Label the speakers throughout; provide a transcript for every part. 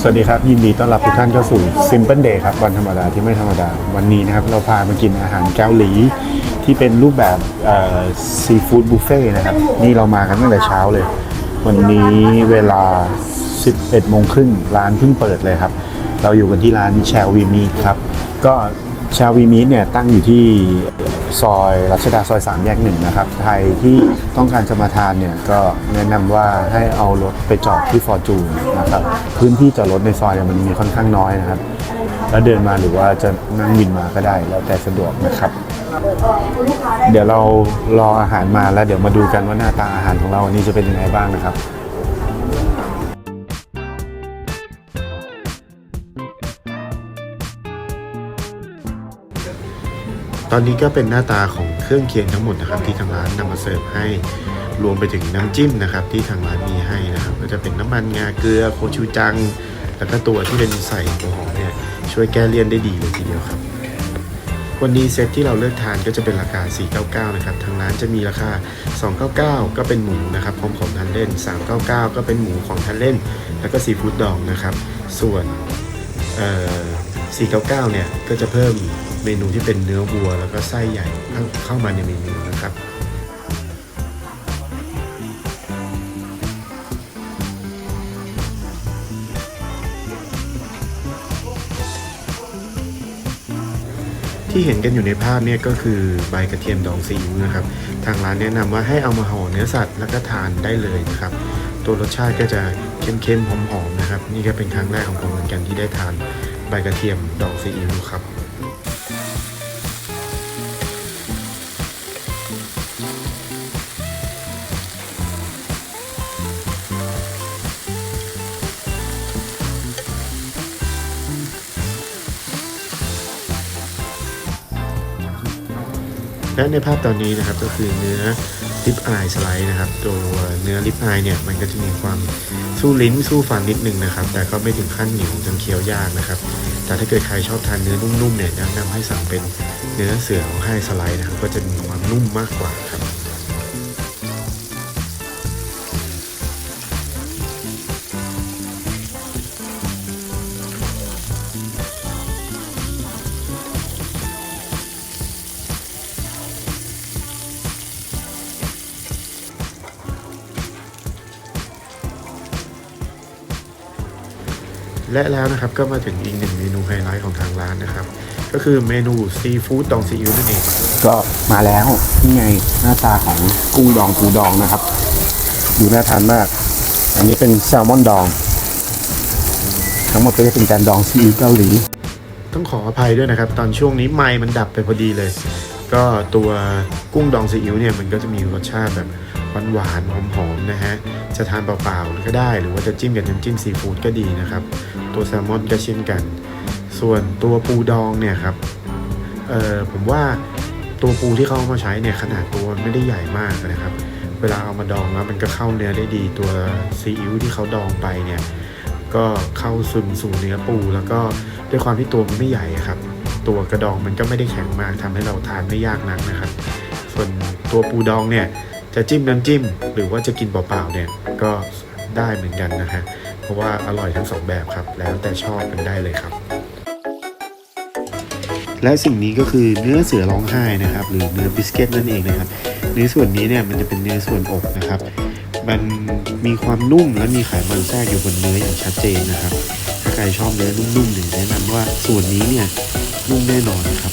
Speaker 1: สวัสดีครับ ยินดีต้อนรับทุกท่านเข้าสู่ Simple Day ครับ วันธรรมดาที่ไม่ธรรมดา วันนี้นะครับ เราพามากินอาหารเกาหลี ที่เป็นรูปแบบซีฟู้ดบุฟเฟ่นะครับ นี่เรามากันตั้งแต่เช้าเลย วันนี้เวลา 11โมงครึ่งร้านเพิ่งเปิดเลยครับ เราอยู่กันที่ร้านแชลวีมีครับ ก็ ชาวีมีเนี่ยตั้งอยู่ที่ซอยรัชดาซอย3แยกหนึ่งนะครับใครที่ต้องการจะมาทานเนี่ยก็แนะนำว่าให้เอารถไปจอดที่ฟอร์จูนนะครับพื้นที่จอดรถในซอยเนี่ยมันมีค่อนข้างน้อยนะครับ แล้วเดินมาหรือว่าจะนั่งวินมาก็ได้ แล้วแต่สะดวกนะครับ เดี๋ยวเรารออาหารมาแล้วเดี๋ยวมาดูกันว่าหน้าตาอาหารของเราวันนี้จะเป็นยังไงบ้างนะครับ ตอนนี้ก็เป็นหน้าตาของเครื่องเคียงทั้งหมดนะครับที่ทางร้านนำมาเสิร์ฟให้รวมไปถึงน้ำจิ้มนะครับที่ทางร้านมีให้นะครับ ก็จะเป็นน้ำมันงาเกลือโคชูจัง แล้วก็ตัวที่เป็นใส่หัวหอมเนี่ยช่วยแก้เลี่ยนได้ดีเลยทีเดียวครับ วันนี้เซตที่เราเลือกทานก็จะเป็นราคา 499 นะครับ ทางร้านจะมีราคา 299 ก็เป็นหมูนะครับพร้อมของทานเล่น 399 ก็เป็นหมูของทานเล่น แล้วก็ซีฟู้ดดองนะครับ ส่วน499 เนี่ยก็จะเพิ่ม เมนูที่เป็นเนื้อวัว แล้วก็ไส้ใหญ่เข้าเข้ามาในเมนูนะครับที่เห็นกันอยู่ในภาพเนี่ยก็คือใบกระเทียมดองซีอิ๊วนะครับ ทางร้านแนะนำว่าให้เอามาห่อเนื้อสัตว์แล้วก็ทานได้เลยนะครับ ตัวรสชาติก็จะเค็มๆหอมๆนะครับ นี่ก็เป็นครั้งแรกของผมเหมือนกันที่ได้ทานใบกระเทียมดองซีอิ๊วครับ และในภาพตอนนี้นะครับก็คือเนื้อลิปอายสไลด์นะครับ ตัวเนื้อลิปอายเนี่ยมันก็จะมีความสู้ลิ้นสู้ฟันนิดนึงนะครับ แต่ก็ไม่ถึงขั้นเหนียวจนเคี้ยวยากนะครับ แต่ถ้าเกิดใครชอบทานเนื้อนุ่มๆเนี่ยแนะนำให้สั่งเป็นเนื้อเสือของไห้สไลด์นะครับ ก็จะมีความนุ่มมากกว่าครับ และแล้วนะครับก็มาถึงอีกหนึ่งเมนูไฮไลท์ของทางร้านนะครับ ก็คือเมนูซีฟู้ดดองซีอิ๊วนั่นเองก็มาแล้วนี่ไงหน้าตาของกุ้งดองปูดองนะครับ ดูน่าทานมาก อันนี้เป็นแซลมอนดอง ทั้งหมดก็จะเป็นการดองซีอิ๊วเกาหลี ต้องขออภัยด้วยนะครับ ตอนช่วงนี้ไมค์มันดับไปพอดีเลย ก็ตัวกุ้งดองซีอิ๊วเนี่ยมันก็จะมีรสชาติแบบ หวานๆหอมๆนะฮะ จะทานเปล่าๆก็ได้ หรือว่าจะจิ้มกับน้ำจิ้มซีฟู้ดก็ดีนะครับ ตัวแซลมอนก็เช่นกัน ส่วนตัวปูดองเนี่ยครับ เออผมว่าตัวปูที่เขาเอามาใช้เนี่ยขนาดตัวไม่ได้ใหญ่มากนะครับ เวลาเอามาดองแล้วมันก็เข้าเนื้อได้ดี ตัวซีอิ๊วที่เขาดองไปเนี่ยก็เข้าซึมสู่เนื้อปู แล้วก็ด้วยความที่ตัวมันไม่ใหญ่ครับ ตัวกระดองมันก็ไม่ได้แข็งมากทำให้เราทานไม่ยากนักนะครับ ส่วนตัวปูดองเนี่ย จะจิ้มน้ำจิ้ม หรือว่าจะกินเปล่าๆเนี่ยก็ได้เหมือนกันนะฮะเพราะว่าอร่อยทั้งสองแบบครับ แล้วแต่ชอบกันได้เลยครับ และสิ่งนี้ก็คือเนื้อเสือร้องไห้นะครับ หรือเนื้อบิสกิตนั่นเองนะครับเนื้อส่วนนี้เนี่ยมันจะเป็นเนื้อส่วนอกนะครับ มันมีความนุ่มและมีไขมันแทรกอยู่บนเนื้ออย่างชัดเจนนะครับ ถ้าใครชอบเนื้อนุ่มๆหรือแนะนำว่าส่วนนี้เนี่ยนุ่มแน่นอนนะครับ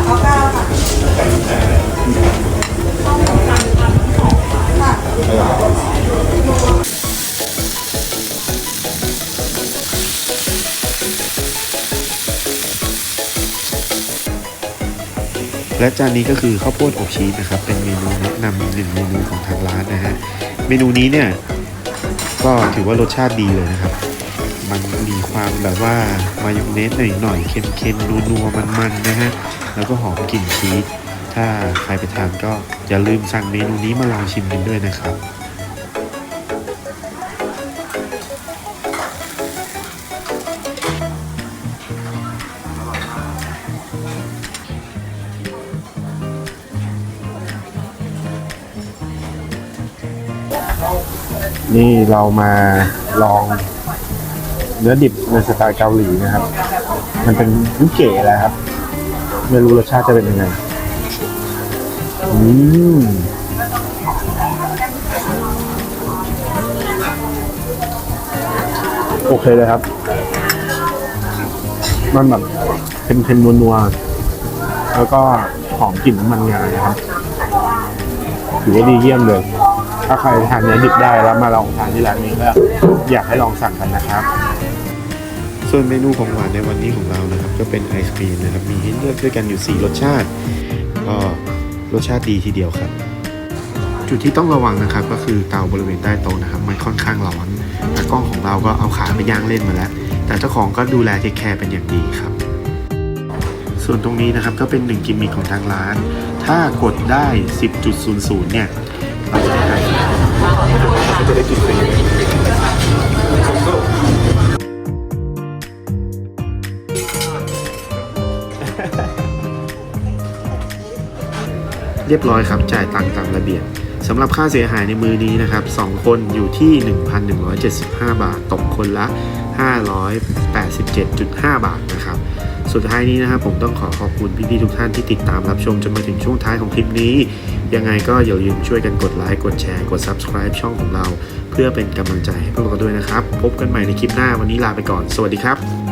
Speaker 1: และจานนี้ก็คือข้าวโพดอบชีสนะครับ เป็นเมนูแนะนำหนึ่งเมนูของทางร้านนะฮะ เมนูนี้เนี่ยก็ถือว่ารสชาติดีเลยนะครับ มันมีความแบบว่ามายองเนสหน่อยๆ เค็มๆ นัวๆ มันๆ นะฮะ แล้วก็หอมกลิ่นชีส ถ้าใครไปทานก็อย่าลืมสั่งเมนูนี้มาลองชิมกันด้วยนะครับ
Speaker 2: นี่เรามาลองเนื้อดิบในสไตล์เกาหลีนะครับ มันเป็นวิเก๋แหละครับ ไม่รู้รสชาติจะเป็นยังไง อืมโอเคเลยครับ มันแบบเป็นเค็มๆนัวๆ แล้วก็หอมกลิ่นน้ำมันงานะครับถือว่าดีเยี่ยมเลย ถ้าใครทานเนื้อดิบได้แล้วมาลองทานที่ร้านนี้ก็อยากให้ลองสั่งกันนะครับ
Speaker 1: ส่วนเมนูของหวานในวันนี้ของเรานะครับ ก็เป็นไอศครีมนะครับมีให้เลือกด้วยกันอยู่ 4 รสชาติ ก็รสชาติดีทีเดียวครับ จุดที่ต้องระวังนะครับ ก็คือเตาบริเวณใต้โต๊ะนะครับ มันค่อนข้างร้อนตากล้องของเราก็เอาขาไปย่างเล่นมาแล้ว แต่เจ้าของก็ดูแลเทคแคร์เป็นอย่างดีครับ ส่วนตรงนี้นะครับก็เป็นหนึ่งกิมมิคของทางร้าน ถ้ากดได้ 10.00 เนี่ยเราจะ ได้เราจะได้กินฟรีเรียบร้อยครับ จ่ายตังค์ตามระเบียบสำหรับค่าเสียหายในมือนี้นะครับ 2 คนอยู่ที่ 1,175 บาท ตกคนละ 587.5 บาทนะครับ สุดท้ายนี้นะครับผมต้องขอขอบคุณพี่ๆทุกท่านที่ติดตามรับชมจนมาถึงช่วงท้ายของคลิปนี้ ยังไงก็อย่าลืมช่วยกันกดไลค์กดแชร์กด Subscribe ช่องของเรา เพื่อเป็นกำลังใจให้พวกเราด้วยนะครับ พบกันใหม่ในคลิปหน้าวันนี้ลาไปก่อน สวัสดีครับ